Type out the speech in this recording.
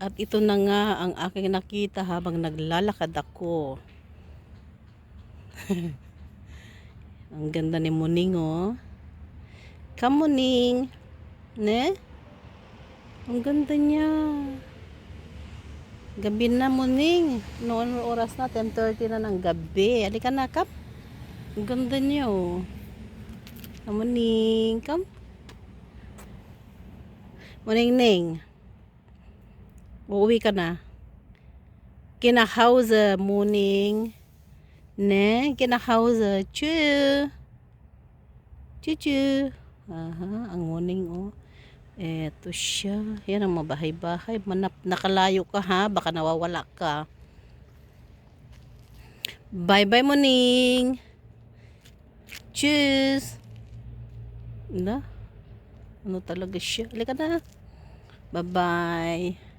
At ito na nga ang aking nakita habang naglalakad ako. ang ganda ni Muning oh. Come Muning. Ne? Ang ganda niya. Gabi na Muning. Noon oras na 10.30 na ng gabi. Halika na, kap. Ang ganda niya oh. Muning. Come. Muning Ning. Uuwi ka na. Kinahause Muning. Ne? Kinahause. Chu. Chuchu. Aha, ang muning oh. Eto siya. Yan ang mabahay-bahay. Manap, nakalayo ka ha. Baka nawawala ka. Bye-bye, muning. Tschüss. Na? Ano talaga siya? Halika na. Bye-bye.